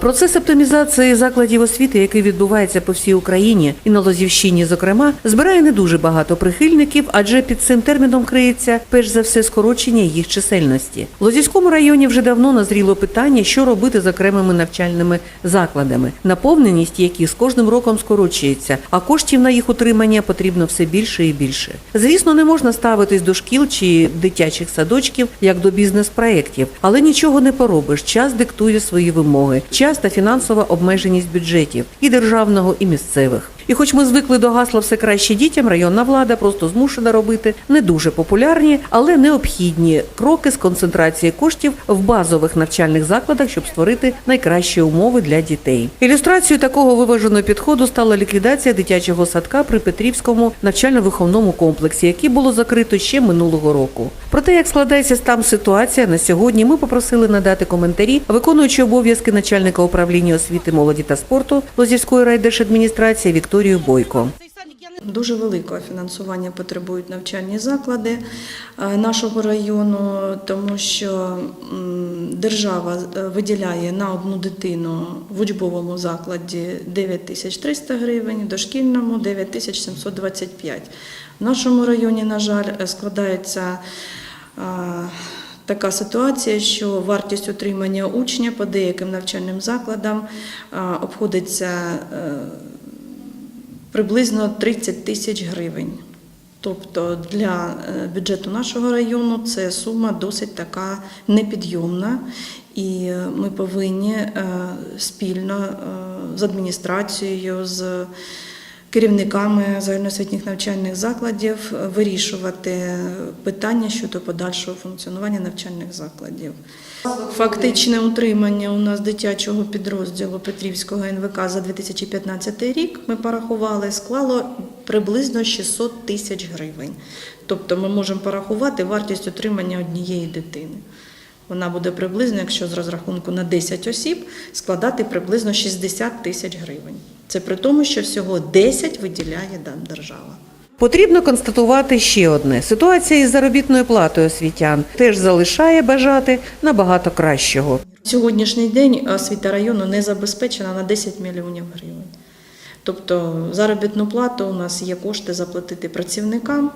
Процес оптимізації закладів освіти, який відбувається по всій Україні і на Лозівщині, зокрема, збирає не дуже багато прихильників, адже під цим терміном криється перш за все скорочення їх чисельності. В Лозівському районі вже давно назріло питання, що робити з окремими навчальними закладами, наповненість яких з кожним роком скорочується, а коштів на їх утримання потрібно все більше і більше. Звісно, не можна ставитись до шкіл чи дитячих садочків як до бізнес-проєктів, але нічого не поробиш. Час диктує свої вимоги, час та фінансова обмеженість бюджетів і державного, і місцевих. І хоч ми звикли до гасла все краще дітям, районна влада просто змушена робити не дуже популярні, але необхідні кроки з концентрації коштів в базових навчальних закладах, щоб створити найкращі умови для дітей. Ілюстрацією такого виваженого підходу стала ліквідація дитячого садка при Петрівському навчально-виховному комплексі, який було закрито ще минулого року. Про те, як складається там ситуація на сьогодні, ми попросили надати коментарі виконуючи обов'язки начальника управління освіти, молоді та спорту Лозівської райдержадміністрації Вікторію Бойко. Дуже великого фінансування потребують навчальні заклади е, нашого району, тому що держава е, виділяє на одну дитину в учбовому закладі 9 тисяч 300 гривень, в дошкільному 9 тисяч 725. В нашому районі, на жаль, е, складається така ситуація, що вартість утримання учня по деяким навчальним закладам обходиться приблизно 30 тисяч гривень. Тобто для е, бюджету нашого району це сума досить така непідйомна, і е, ми повинні е, спільно з адміністрацією, з керівниками загальноосвітніх навчальних закладів е, вирішувати питання щодо подальшого функціонування навчальних закладів. Фактичне утримання у нас дитячого підрозділу Петрівського НВК за 2015 рік ми порахували, склало приблизно 600 тисяч гривень. Тобто ми можемо порахувати вартість утримання однієї дитини. Вона буде приблизно, якщо з розрахунку на 10 осіб, складати приблизно 60 тисяч гривень. Це при тому, що всього 10 виділяє держава. Потрібно констатувати ще одне: ситуація із заробітною платою освітян теж залишає бажати набагато кращого. Сьогоднішній день освіта району не забезпечена на 10 мільйонів гривень. Тобто заробітну плату у нас є кошти заплатити працівникам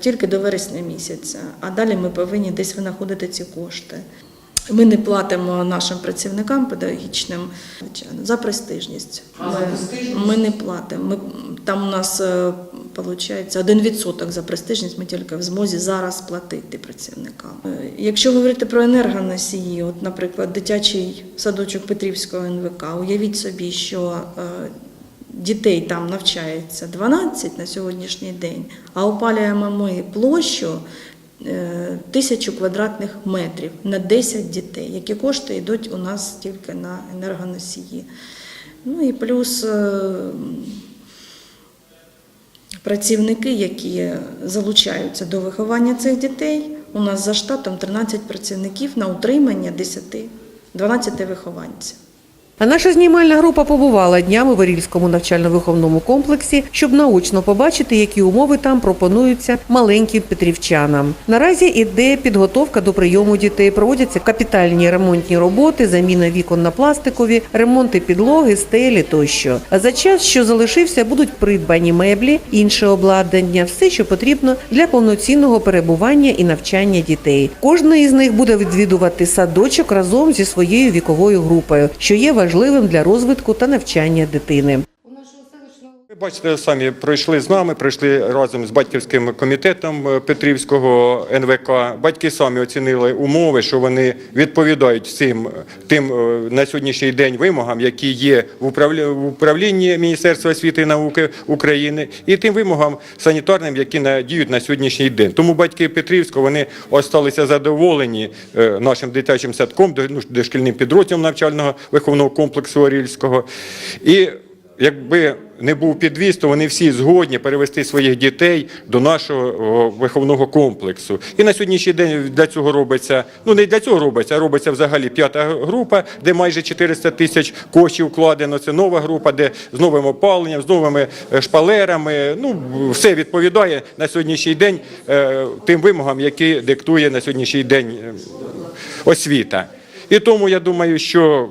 тільки до вересня місяця, а далі ми повинні десь винаходити ці кошти. Ми не платимо нашим працівникам педагогічним за престижність. Ми, ми не платимо. Ми, там у нас виходить один відсоток за престижність. Ми тільки в змозі зараз платити працівникам. Е, Якщо говорити про енергоносії, от, наприклад, дитячий садочок Петрівського НВК, уявіть собі, що е, дітей там навчається 12 на сьогоднішній день, а опалюємо ми площу е, тисячу квадратних метрів на 10 дітей, які кошти йдуть у нас тільки на енергоносії. Ну і плюс е, працівники, які залучаються до виховання цих дітей. У нас за штатом 13 працівників на утримання 10, 12 вихованців. А наша знімальна група побувала днями в Орільському навчально-виховному комплексі, щоб наочно побачити, які умови там пропонуються маленьким петрівчанам. Наразі іде підготовка до прийому дітей. Проводяться капітальні ремонтні роботи, заміна вікон на пластикові, ремонти підлоги, стелі тощо. А за час, що залишився, будуть придбані меблі, інше обладнання, все, що потрібно для повноцінного перебування і навчання дітей. Кожна із них буде відвідувати садочок разом зі своєю віковою групою, що є важливим для розвитку та навчання дитини. Бачите, самі пройшли з нами, пройшли разом з батьківським комітетом е, Петрівського НВК. Батьки самі оцінили умови, що вони відповідають всім тим е, на сьогоднішній день вимогам, які є в управлі- в управлінні Міністерства освіти і науки України, і тим вимогам санітарним, які надіють на сьогоднішній день. Тому батьки Петрівського вони осталися задоволені е, нашим дитячим садком, ну, дошкільним підрозділом навчального виховного комплексу Орільського. І якби не був підвіз, то вони всі згодні перевести своїх дітей до нашого виховного комплексу. І на сьогоднішній день для цього робиться, ну не для цього робиться, а робиться взагалі п'ята група, де майже 400 тисяч коштів вкладено. Це нова група, де з новим опаленням, з новими е, шпалерами. Ну все відповідає на сьогоднішній день е, тим вимогам, які диктує на сьогоднішній день е, освіта. І тому я думаю, що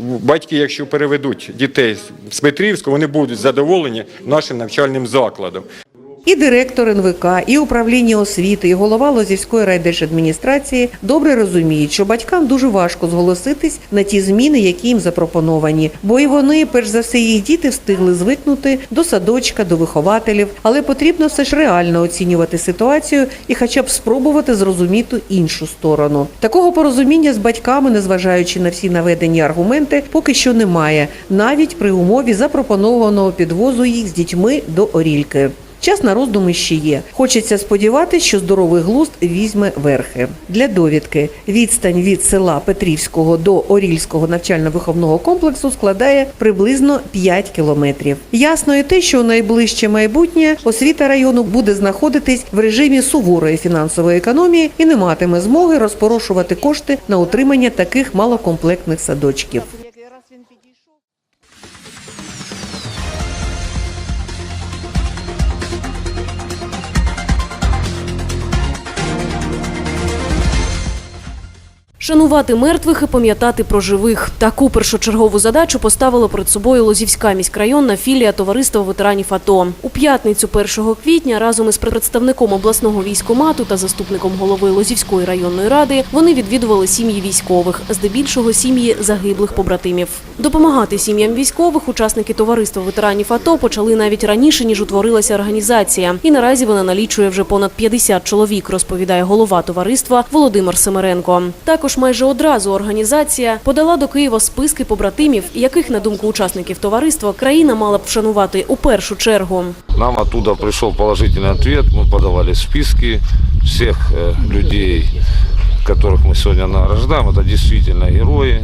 батьки, якщо переведуть дітей з Петрівського, вони будуть задоволені нашим навчальним закладом. І директор НВК, і управління освіти, і голова Лозівської райдержадміністрації добре розуміють, що батькам дуже важко зголоситись на ті зміни, які їм запропоновані, бо і вони, перш за все, їх діти встигли звикнути до садочка, до вихователів, але потрібно все ж реально оцінювати ситуацію і хоча б спробувати зрозуміти іншу сторону. Такого порозуміння з батьками, незважаючи на всі наведені аргументи, поки що немає, навіть при умові запропонованого підвозу їх з дітьми до Орільки. Час на роздуми ще є. Хочеться сподіватися, що здоровий глузд візьме верхи. Для довідки відстань від села Петрівського до Орільського навчально-виховного комплексу складає приблизно 5 кілометрів. Ясно і те, що у найближче майбутнє освіта району буде знаходитись в режимі суворої фінансової економії і не матиме змоги розпорошувати кошти на утримання таких малокомплектних садочків. Шанувати мертвих і пам'ятати про живих. Таку першочергову задачу поставила перед собою Лозівська міськрайонна філія товариства ветеранів АТО. У п'ятницю 1 квітня разом із представником обласного військомату та заступником голови Лозівської районної ради вони відвідували сім'ї військових, здебільшого сім'ї загиблих побратимів. Допомагати сім'ям військових учасники товариства ветеранів АТО почали навіть раніше ніж утворилася організація, і наразі вона налічує вже понад 50 чоловік, розповідає голова товариства Володимир Семеренко. Також майже одразу організація подала до Києва списки побратимів, яких, на думку учасників товариства, країна мала б вшанувати у першу чергу. Нам оттуда пришел положительный ответ. Мы подавали списки всех э, людей, которых мы сегодня награждаем. Это действительно герои.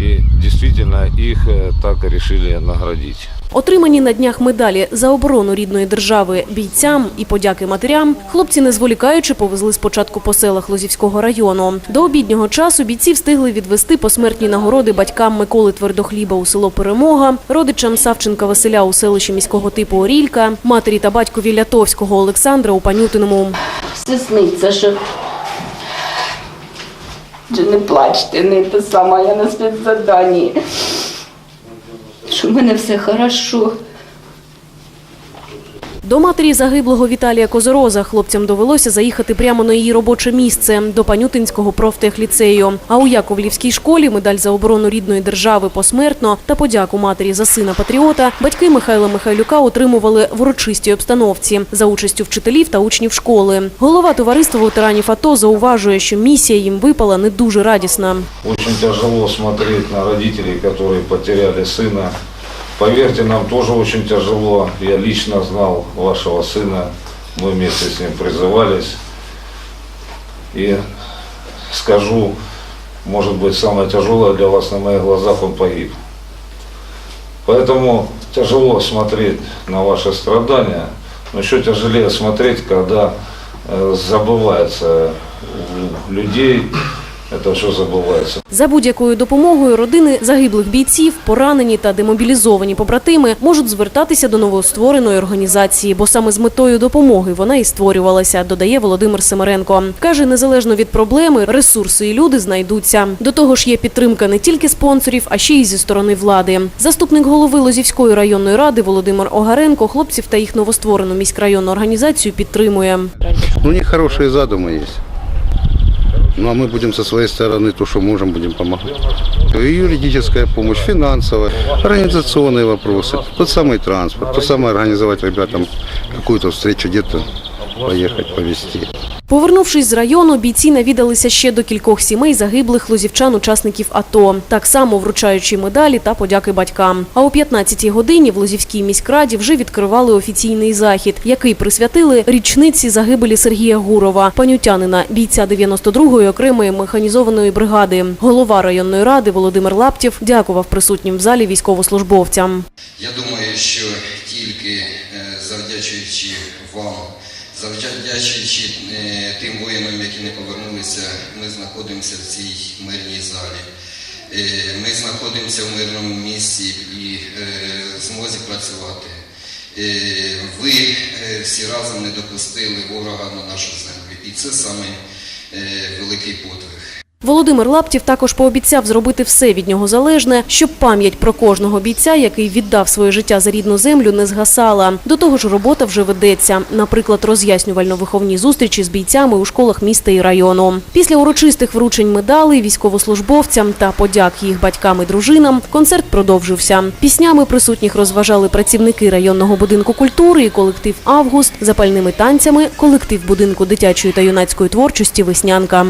И действительно их э, так и решили наградить. Отримані на днях медалі за оборону рідної держави бійцям і подяки матерям, хлопці не зволікаючи повезли спочатку по селах Лозівського району. До обіднього часу бійці встигли відвести посмертні нагороди батькам Миколи Твердохліба у село Перемога, родичам Савченка Василя у селищі міського типу Орілька, матері та батькові Лятовського Олександра у Панютиному. все сниться, що не плачте, не те саме, я на спецзаданні. Що в мене все хорошо. До матері загиблого Віталія Козороза хлопцям довелося заїхати прямо на її робоче місце до Панютинського профтехліцею. А у Яковлівській школі медаль за оборону рідної держави посмертно та подяку матері за сина патріота батьки Михайла Михайлюка отримували в урочистій обстановці за участю вчителів та учнів школи. Голова товариства ветеранів АТО зауважує, що місія їм випала не дуже радісна. Очень тяжело смотреть на родителей, которые потеряли сына. Поверьте, нам тоже очень тяжело. Я лично знал вашего сына. Мы вместе с ним призывались. И скажу, может быть, самое тяжелое для вас на моих глазах он погиб. Поэтому тяжело смотреть на ваши страдания, но еще тяжелее смотреть, когда э, забывается у людей, это все забывается. За будь-якою допомогою родини загиблих бійців, поранені та демобілізовані побратими можуть звертатися до новоствореної організації, бо саме з метою допомоги вона і створювалася, додає Володимир Семеренко. Каже, незалежно від проблеми, ресурси і люди знайдуться. До того ж, є підтримка не тільки спонсорів, а ще й зі сторони влади. Заступник голови Лозівської районної ради Володимир Огаренко хлопців та їх новостворену міськрайонну організацію підтримує. Ну, у них хорошие задумы есть. Ну, а мы будем со своей стороны то, что можем, будем помогать. И юридическая помощь, финансовая, организационные вопросы, тот самый транспорт, то самое организовать ребятам какую-то встречу где-то поехать, повезти. Повернувшись з району, бійці навідалися ще до кількох сімей загиблих лозівчан-учасників АТО, так само вручаючи медалі та подяки батькам. А о 15-й годині в Лозівській міськраді вже відкривали офіційний захід, який присвятили річниці загибелі Сергія Гурова, панютянина, бійця 92-ї окремої механізованої бригади. Голова районної ради Володимир Лаптєв дякував присутнім в залі військовослужбовцям. Я думаю, що тільки е, завдячуючи вам, завдячуючи е, тим воїнам, які не повернулися, ми знаходимося в цій мирній залі. Е, Ми знаходимося в мирному місці і е, змозі працювати. Ви всі разом не допустили ворога на нашу землю. І це саме великий подвиг. Володимир Лаптів також пообіцяв зробити все від нього залежне, щоб пам'ять про кожного бійця, який віддав своє життя за рідну землю, не згасала. До того ж, робота вже ведеться. Наприклад, роз'яснювально-виховні зустрічі з бійцями у школах міста і району. Після урочистих вручень медалей військовослужбовцям та подяк їх батькам і дружинам концерт продовжився. Піснями присутніх розважали працівники районного будинку культури і колектив Август, запальними танцями колектив будинку дитячої та юнацької творчості Веснянка.